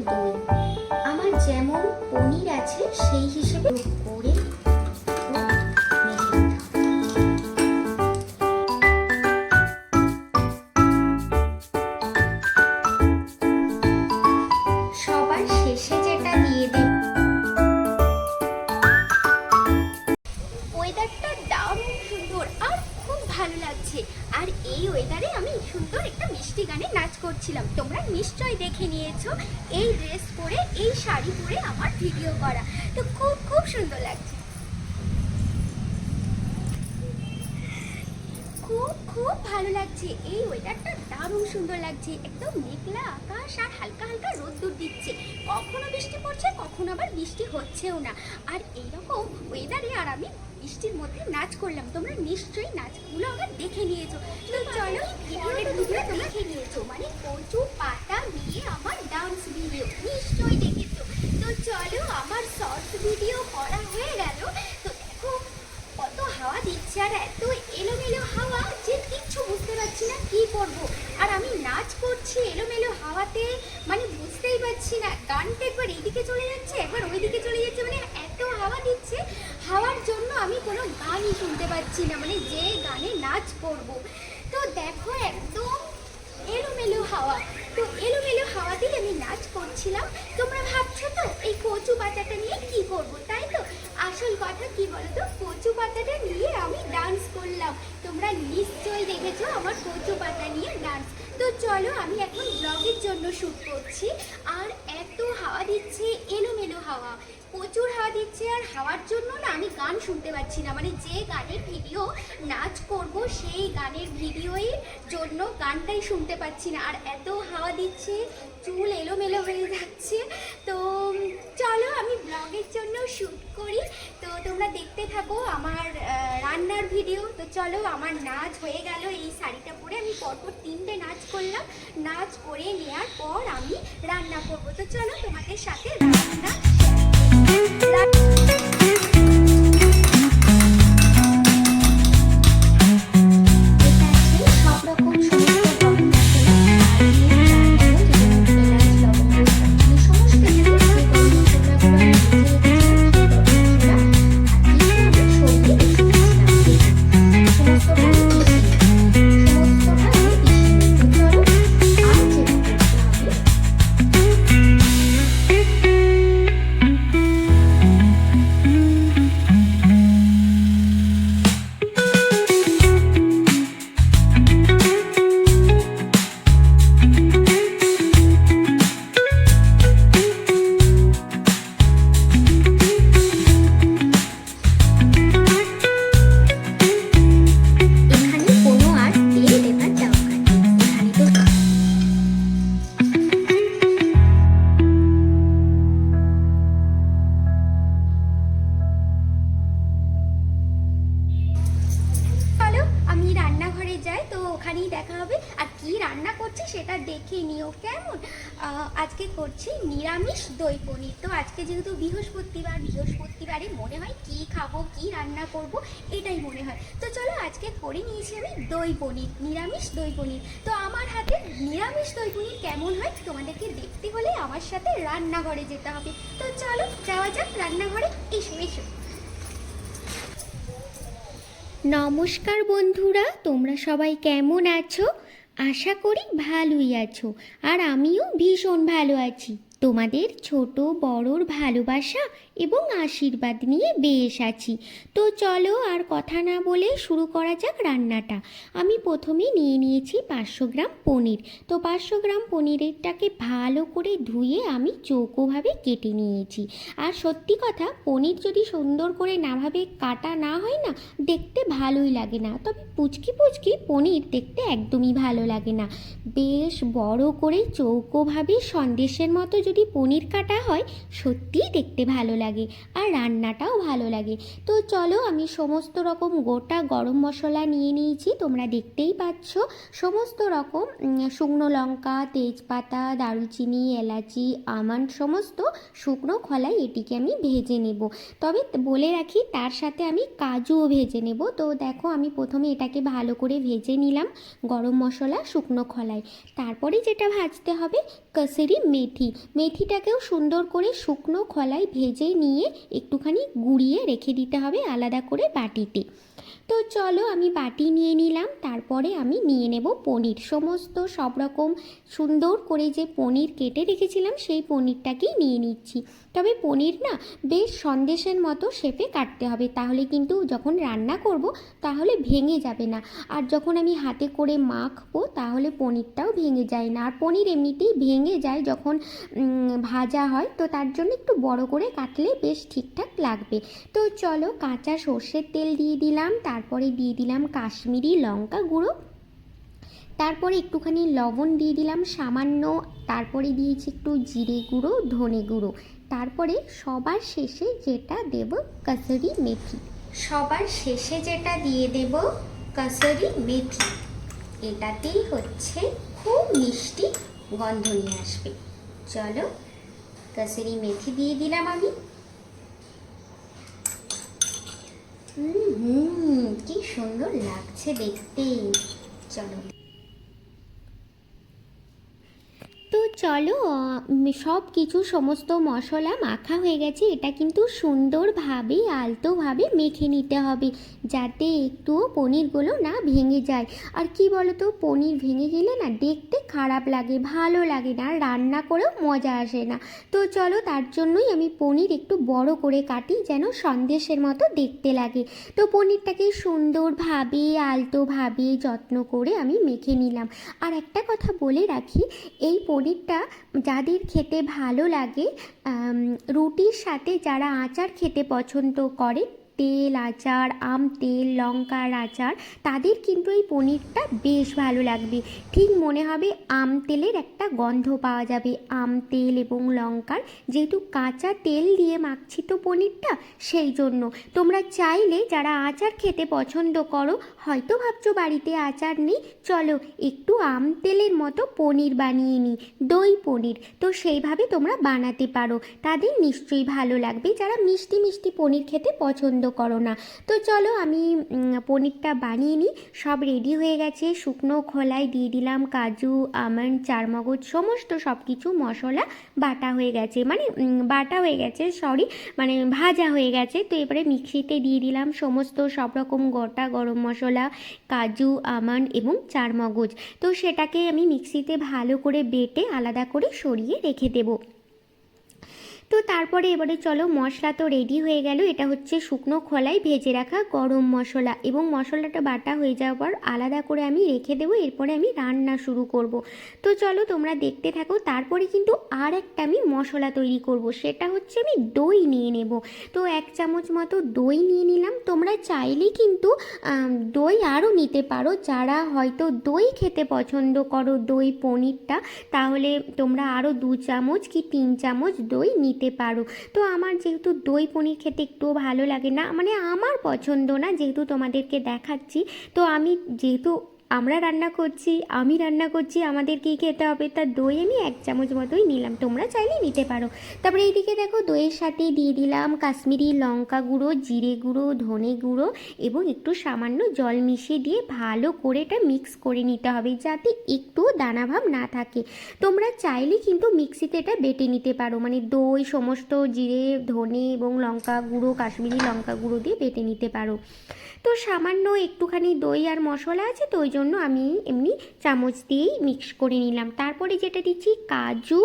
দই আমার যেমন পনির আছে সেই হিসেবে করে লাগছে আর এই ওয়েদারে আমি সুন্দর একটা মিষ্টি গানে নাচ করছিলাম। তোমরা নিশ্চয়ই দেখে নিয়েছো এই ড্রেস পরে, এই শাড়ি পরে আমার ভিডিও করা। তো খুব খুব সুন্দর লাগছে। খুব খুব ভালো লাগছে। এই ওয়েদারটা দারুণ সুন্দর লাগছে। একদম মেঘলা আকাশ আর হালকা হালকা রোদ্দুর দিচ্ছে। কখনো বৃষ্টি পড়ছে, কখনো আবার বৃষ্টি হচ্ছেও না। আর আমি বৃষ্টির মধ্যে নাচ করলাম। তোমরা নিশ্চয়ই নাচগুলো আমার দেখে নিয়েছো। তো চলো ভিডিওটা ভিডিও দেখে নিয়েছো। মানে কচু পাতা নিয়ে আমার ডান্স ভিডিও নিশ্চয়ই দেখেছ। তো চলো আমার শর্টস ভিডিও করা হয়ে গেল তো দেখো কত হাওয়া দিচ্ছে আর এত এলোমেলো হাওয়া যে কিচ্ছু বুঝতে পারছি না কি করব আর আমি নাচ করছি এলোমেলো হাওয়াতে মানে বুঝতেই পারছি না গানটা একবার এইদিকে চলে যাচ্ছে একবার ওইদিকে চলে যাচ্ছে মানে এত হাওয়া দিচ্ছে হাওয়ার জন্য আমি কোনো গানই শুনতে পাচ্ছি না মানে যে গানে নাচ করব। তো দেখো, একদম এলোমেলো হাওয়া। তো এলোমেলো হাওয়াতেই আমি নাচ করছিলাম। তোমরা ভাবছ তো, এই কচু পাতাটা নিয়ে কি করব, তাই তো? আসল কথা কি বলো তো কচু পাতাটা নিয়ে আমি ডান্স করলাম। তোমরা নিশ্চয়ই দেখেছ আমার কচু পাতা নিয়ে ডান্স তো চলো, আমি এখন ব্লগের জন্য শ্যুট করছি। আর এত হাওয়া দিচ্ছে, এলোমেলো হাওয়া। প্রচুর হাওয়া দিচ্ছে আর হাওয়ার জন্য না আমি গান শুনতে পাচ্ছি না। মানে যে গানের ভিডিও নাচ করব সেই গানের ভিডিওর জন্য গানটাই শুনতে পাচ্ছি না। আর এত হাওয়া দিচ্ছে, চুল এলোমেলো হয়ে যাচ্ছে। তো চলো আমি ব্লগের জন্য শ্যুট করি। তো তোমরা দেখতে থাকো আমার রান্নার ভিডিও। তো চলো আমার নাচ হয়ে গেল এই শাড়িটা পরে। আমি পরপর তিনটে নাচ করলাম। নাচ করে নেওয়ার পর আমি রান্না করব। তো চলো তোমাদের সাথে রান্না এটা ওখানেই দেখা হবে আর কি রান্না করছে সেটা দেখে নিও কেমন? আজকে করছি নিরামিষ দই পনির। তো আজকে যেহেতু বৃহস্পতিবার, বৃহস্পতিবারে মনে হয় কি খাব, কি রান্না করব, এটাই মনে হয়। তো চলো আজকে করে নিয়েছি আমি দই পনির, নিরামিষ দই পনির। তো আমার হাতে নিরামিষ দই পনির কেমন হয় তোমাদেরকে দেখতে হলে আমার সাথে রান্নাঘরে যেতে হবে। তো চলো যাওয়া যাক রান্নাঘরে, এসো এসো। নমস্কার বন্ধুরা, তোমরা সবাই কেমন আছো? আশা করি ভালোই আছো। আর আমিও ভীষণ ভালো আছি। তোমাদের ছোট বড়োর ভালোবাসা এবং আশীর্বাদ নিয়ে বেশ আছি। তো চলো আর কথা না বলে শুরু করা যাক রান্নাটা। আমি প্রথমে নিয়ে নিয়েছি পাঁচশো গ্রাম পনির। তো পাঁচশো গ্রাম পনিরেরটাকে ভালো করে ধুয়ে আমি চৌকোভাবে কেটে নিয়েছি। আর সত্যি কথা, পনির যদি সুন্দর করে নাভাবে কাটা না হয় না, দেখতে ভালোই লাগে না। তবে পুচকি পুচকি পনির দেখতে একদমই ভালো লাগে না। বেশ বড় করে চৌকোভাবে সন্দেশের মতো যদি পনির কাটা হয়, সত্যিই দেখতে ভালো লাগে। লাগে, আর রান্নাটাও ভালো লাগে। তো চলো আমি সমস্ত রকম গোটা গরম মশলা নিয়ে নিয়েছি, তোমরা দেখতেই পাচ্ছ। সমস্ত রকম শুকনো লঙ্কা, তেজপাতা, দারুচিনি, এলাচি, আমন্ড, সমস্ত শুকনো খোলায় এটিকে আমি ভেজে নেব। তবে বলে রাখি, তার সাথে আমি কাজুও ভেজে নেব। তো দেখো, আমি প্রথমে এটাকে ভালো করে ভেজে নিলাম গরম মশলা শুকনো খোলায়। তারপরে যেটা ভাজতে হবে, কসুরি মেথি। মেথিটাকেও সুন্দর করে শুকনো খোলায় ভেজে নিয়ে একটুখানি গুঁড়িয়ে রেখে দিতে হবে আলাদা করে বাটিতে। তো চলো আমি বাটি নিয়ে নিলাম, তারপরে আমি নিয়ে নেব পনির। সমস্ত সব রকম সুন্দর করে যে পনির কেটে রেখেছিলাম, সেই পনিরটাকেই নিয়ে নিচ্ছি। তবে পনির না বেশ সন্দেশের মতো শেপে কাটতে হবে। তাহলে কিন্তু যখন রান্না করব, তাহলে ভেঙে যাবে না। আর যখন আমি হাতে করে মাখবো, তাহলে পনিরটাও ভেঙে যায় না। আর পনির এমনিতেই ভেঙে যায় যখন ভাজা হয়, তো তার জন্য একটু বড় করে কাটলে বেশ ঠিকঠাক লাগবে। তো চলো কাঁচা সর্ষের তেল দিয়ে দিলাম, তারপরে দিয়ে দিলাম কাশ্মীরি লঙ্কা গুঁড়ো। তারপরে একটুখানি লবণ দিয়ে দিলাম সামান্য, তারপরে দিয়েছি একটু জিরে গুঁড়ো, ধনে গুঁড়ো। তারপরে সবার শেষে যেটা দেব কাসুরি মেথি। সবার শেষে যেটা দিয়ে দেব কসুরি মেথি। এটাতেই হচ্ছে খুব মিষ্টি গন্ধ নিয়ে আসবে। চলো কসুরি মেথি দিয়ে দিলাম আমি। হুম, কি সুন্দর লাগছে দেখতে। চলো তো চলো সব কিছু সমস্ত মশলা মাখা হয়ে গেছে। এটা কিন্তু সুন্দরভাবে, আলতোভাবে মেখে নিতে হবে, যাতে একটুও পনিরগুলো না ভেঙে যায়। আর কি বলো তো পনির ভেঙে গেলে না দেখতে খারাপ লাগে, ভালো লাগে না রান্না করেও মজা আসে না। তো চলো, তার জন্যই আমি পনির একটু বড় করে কাটি, যেন সন্দেশের মতো দেখতে লাগে। তো পনিরটাকে সুন্দরভাবে, আলতোভাবে যত্ন করে আমি মেখে নিলাম। আর একটা কথা বলে রাখি, এই পনিরটা যাদের খেতে ভালো লাগে রুটির সাথে যারা আচার খেতে পছন্দ করে তেল আচার, আম তেল, লঙ্কার আচার, তাদের কিন্তু এই পনিরটা বেশ ভালো লাগবে। ঠিক মনে হবে আম তেলের একটা গন্ধ পাওয়া যাবে। আম তেল এবং লঙ্কার যেহেতু কাঁচা তেল দিয়ে মাখছি তো পনিরটা, সেই জন্য। তোমরা চাইলে যারা আচার খেতে পছন্দ করো, হয়তো ভাবছ বাড়িতে আচার নেই, চলো একটু আম তেলের মতো পনির বানিয়ে নিই, দই পনির। তো সেইভাবে তোমরা বানাতে পারো। তাদের নিশ্চয়ই ভালো লাগবে। যারা মিষ্টি মিষ্টি পনির খেতে পছন্দ করো না। তো চলো আমি পনিরটা বানিয়ে নিই। সব রেডি হয়ে গেছে। শুকনো খোলায় দিয়ে দিলাম কাজু আমন্ড চারমগজ, সমস্ত সব কিছু মশলা, বাটা হয়ে গেছে। মানে বাটা হয়ে গেছে সরি মানে ভাজা হয়ে গেছে। তো এবারে মিক্সিতে দিয়ে দিলাম সমস্ত সব রকম গোটা গরম মশলা, কাজু আমন্ড এবং চারমগজ। তো সেটাকে আমি মিক্সিতে ভালো করে বেটে আলাদা করে সরিয়ে রেখে দেবো। তো তারপরে এবারে চলো, মশলা তো রেডি হয়ে গেল। এটা হচ্ছে শুকনো খোলায় ভেজে রাখা গরম মশলা। এবং মশলাটা বাটা হয়ে যাওয়ার পর আলাদা করে আমি রেখে দেবো। এরপরে আমি রান্না শুরু করব। তো চলো, তোমরা দেখতে থাকো। তারপরে কিন্তু আর একটা আমি মশলা তৈরি করব। সেটা হচ্ছে আমি দই নিয়ে নেব। তো এক চামচ মতো দই নিয়ে নিলাম। তোমরা চাইলে কিন্তু দই আরও নিতে পারো। যারা হয়তো দই খেতে পছন্দ করো, দই পনিরটা, তাহলে তোমরা আরও দু চামচ কি তিন চামচ দই নিতে পারো। তো আমার যেহেতু দই পনির খেতে একটুও ভালো লাগে না মানে আমার পছন্দ না যেহেতু তোমাদেরকে দেখাচ্ছি, তো আমি যেহেতু আমরা রান্না করছি, আমি রান্না করছি আমাদেরকেই খেতে হবে? তা দই আমি এক চামচ মতোই নিলাম। তোমরা চাইলে নিতে পারো। তারপরে এইদিকে দেখো দইয়ের সাথে দিয়ে দিলাম কাশ্মীরি লঙ্কা গুঁড়ো, জিরে গুঁড়ো, ধনে গুঁড়ো এবং একটু সামান্য জল মিশিয়ে দিয়ে ভালো করে এটা মিক্স করে নিতে হবে যাতে একটুও দানাভাব না থাকে। তোমরা চাইলে কিন্তু মিক্সিতে এটা বেটে নিতে পারো। মানে দই, সমস্ত জিরে, ধনে এবং লঙ্কা গুঁড়ো, কাশ্মীরি লঙ্কা গুঁড়ো দিয়ে বেটে নিতে পারো। তো সামান্য একটুখানি দই আর মশলা আছে তো ওই জন্য আমি এমনি চামচ দিয়েই মিক্স করে নিলাম। তারপরে যেটা দিচ্ছি, কাজু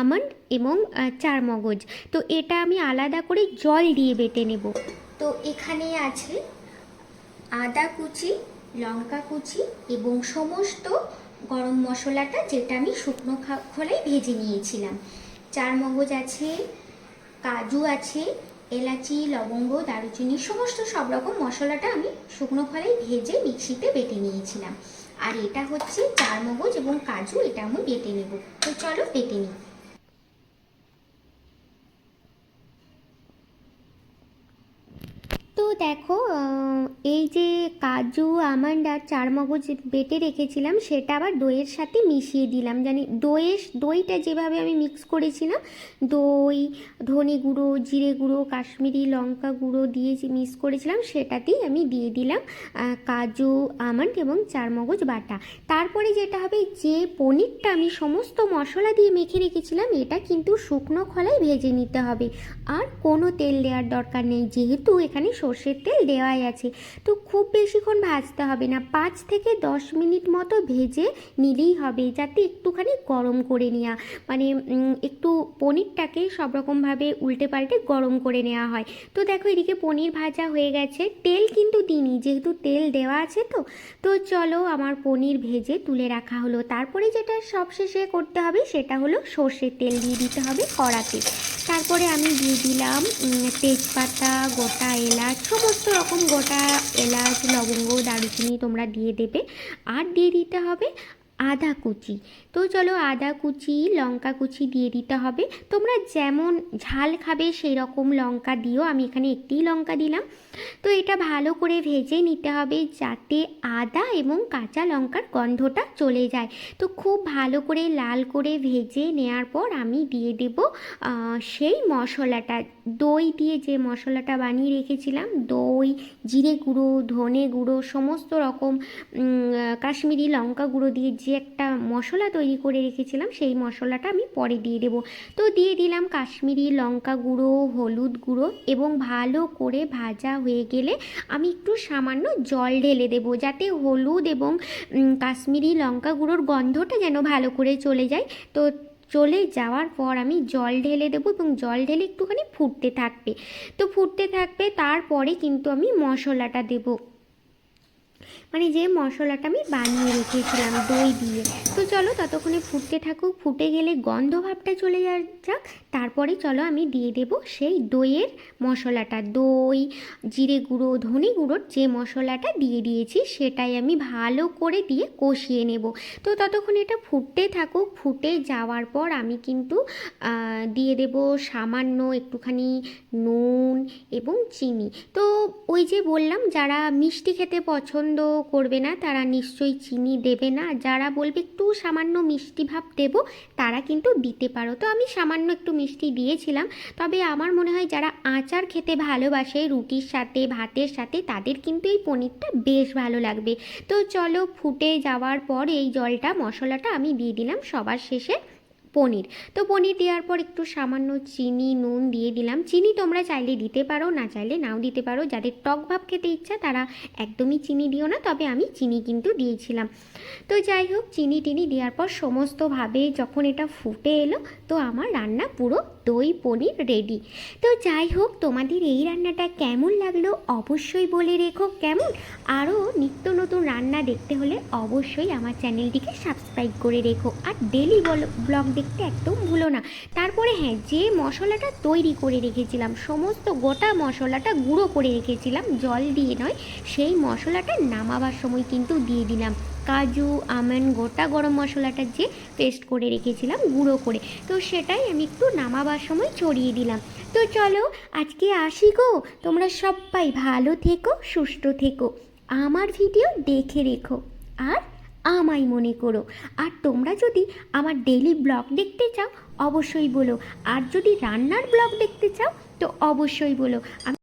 আমন্ড এবং চারমগজ। তো এটা আমি আলাদা করে জল দিয়ে বেটে নেব। তো এখানে আছে আদা কুচি, লঙ্কা কুচি এবং সমস্ত গরম মশলাটা যেটা আমি শুকনো খোলায় ভেজে নিয়েছিলাম। চার মগজ আছে, কাজু আছে এলাচি, লবঙ্গ, দারুচিনি, সমস্ত সব রকম মশলাটা আমি শুকনো ফলে ভেজে মিক্সিতে বেটে নিয়েছিলাম। আর এটা হচ্ছে চার মগজ এবং কাজু, এটা আমি বেটে নেব। তো চলো বেটে নিই। দেখো এই যে কাজু, আমন্ড আর চারমগজ বেটে রেখেছিলাম, সেটা আবার দইয়ের সাথে মিশিয়ে দিলাম। জানি, দইয়ের, দইটা যেভাবে আমি মিক্স করেছিলাম, দই, ধনে গুঁড়ো, জিরে গুঁড়ো, কাশ্মীরি লঙ্কা গুঁড়ো দিয়ে মিক্স করেছিলাম, সেটাতেই আমি দিয়ে দিলাম কাজু, আমন্ড এবং চারমগজ বাটা। তারপরে যেটা হবে, যে পনিরটা আমি সমস্ত মশলা দিয়ে মেখে রেখেছিলাম, এটা কিন্তু শুকনো খোলায় ভেজে নিতে হবে। আর কোনো তেল দেওয়ার দরকার নেই, যেহেতু এখানে সর্ষের তেল দেওয়াই আছে। তো খুব বেশিক্ষণ ভাজতে হবে না। পাঁচ থেকে দশ মিনিট মতো ভেজে নিলেই হবে, যাতে একটুখানি গরম করে নেওয়া মানে একটু পনিরটাকে সব রকমভাবে উল্টে পাল্টে গরম করে নেওয়া হয়। তো দেখো, এদিকে পনির ভাজা হয়ে গেছে। তেল কিন্তু দিইনি, যেহেতু তেল দেওয়া আছে তো। তো চলো, আমার পনির ভেজে তুলে রাখা হলো। তারপরে যেটা সবশেষে করতে হবে, সেটা হলো সর্ষের তেল দিয়ে দিতে হবে কড়াতে। তারপরে আমি দিয়ে দিলাম তেজপাতা, গোটা এলাচ, সমস্ত রকম গোটা এলাচ লবঙ্গ দারুচিনি তোমরা দিয়ে দেবে। আর দিয়ে দিতে হবে আদা কুচি। তো চলো আদা কুচি, লঙ্কা কুচি দিয়ে দিতে হবে। তোমরা যেমন ঝাল খাবে সেই রকম লঙ্কা দিও। আমি এখানে একটি লঙ্কা দিলাম। তো এটা ভালো করে ভেজে নিতে হবে যাতে আদা এবং কাঁচা লঙ্কার গন্ধটা চলে যায়। তো খুব ভালো করে লাল করে ভেজে নেওয়ার পর আমি দিয়ে দেব সেই মশলাটা। দই দিয়ে যে মশলাটা বানিয়ে রেখেছিলাম, দই, জিরে গুঁড়ো, ধনে গুঁড়ো, সমস্ত রকম কাশ্মীরি লঙ্কা গুঁড়ো দিয়ে যে একটা মশলা তৈরি করে রেখেছিলাম, সেই মশলাটা আমি পরে দিয়ে দেবো। তো দিয়ে দিলাম কাশ্মীরি লঙ্কা গুঁড়ো, হলুদ গুঁড়ো এবং ভালো করে ভাজা হয়ে গেলে আমি একটু সামান্য জল ঢেলে দেবো, যাতে হলুদ এবং কাশ্মীরি লঙ্কা গুঁড়োর গন্ধটা যেন ভালো করে চলে যায়। তো চলে যাওয়ার পর আমি জল ঢেলে দেবো এবং জল ঢেলে একটুখানি ফুটতে থাকবে। তো ফুটতে থাকবে, তারপরে কিন্তু আমি মশলাটা দেবো। মানে যে মশলাটা আমি বানিয়ে রেখেছিলাম দই দিয়ে। তো চলো ততক্ষণে ফুটতে থাকুক, ফুটে গেলে গন্ধ ভাবটা চলে যাক। তারপরে চলো আমি দিয়ে দেব সেই দইয়ের মশলাটা। দই, জিরে গুঁড়ো, ধনে গুঁড়োর যে মশলাটা দিয়ে দিয়েছি সেটাই আমি ভালো করে দিয়ে কষিয়ে নেব। তো ততক্ষণ এটা ফুটতে থাকুক, ফুটে যাওয়ার পর আমি কিন্তু দিয়ে দেব সামান্য একটুখানি নুন এবং চিনি। তো ওই যে বললাম, যারা মিষ্টি খেতে পছন্দ করবে না, তারা নিশ্চয়ই চিনি দেবে না। যারা বলবে একটু সামান্য মিষ্টি ভাব দেব, তারা কিন্তু দিতে পারো। তো আমি সামান্য একটু মিষ্টি দিয়েছিলাম, তবে আমার মনে হয় যারা আচার খেতে ভালোবাসে, রুটির সাথে, ভাতের সাথে, তাদের কিন্তু এই পনিরটা বেশ ভালো লাগবে। তো চলো ফুটে যাওয়ার পর এই জলটা, মশলাটা আমি দিয়ে দিলাম সবার শেষে। পনির। তো পনির দেওয়ার পর একটু সামান্য চিনি, নুন দিয়ে দিলাম। চিনি তোমরা চাইলে দিতে পারো, না চাইলে নাও দিতে পারো। যাদের টক ভাব খেতে ইচ্ছা তারা একদমই চিনি দিও না, তবে আমি চিনি কিন্তু দিয়েছিলাম। তো যাই হোক, চিনি টিনি দেওয়ার পর সমস্তভাবে যখন এটা ফুটে এলো, তো আমার রান্না পুরো দই পনির রেডি তো যাই হোক, তোমাদের এই রান্নাটা কেমন লাগল অবশ্যই বলে রেখো। কেমন? আরও নিত্য নতুন রান্না দেখতে হলে অবশ্যই আমার চ্যানেলটিকে সাবস্ক্রাইব করে রেখো। আর ডেলি ব্লগ দেখতে একদম ভুলো না। তারপরে হ্যাঁ যে মশলাটা তৈরি করে রেখেছিলাম, সমস্ত গোটা মশলাটা গুঁড়ো করে রেখেছিলাম, জল দিয়ে নয়, সেই মশলাটা নামাবার সময় কিন্তু দিয়ে দিলাম। কাজু আমন্ড গোটা গরম মশলাটা যে পেস্ট করে রেখেছিলাম, গুঁড়ো করে। তো সেটাই আমি একটু নামাবার সময় ছড়িয়ে দিলাম। তো চলো, আজকে আসি গো। তোমরা সবাই ভালো থেকো, সুস্থ থেকো। আমার ভিডিও দেখে রেখো। আর আমায় মনে করো। আর তোমরা যদি আমার ডেলি ব্লগ দেখতে চাও, অবশ্যই বলো। আর যদি রান্নার ব্লগ দেখতে চাও, তো অবশ্যই বলো।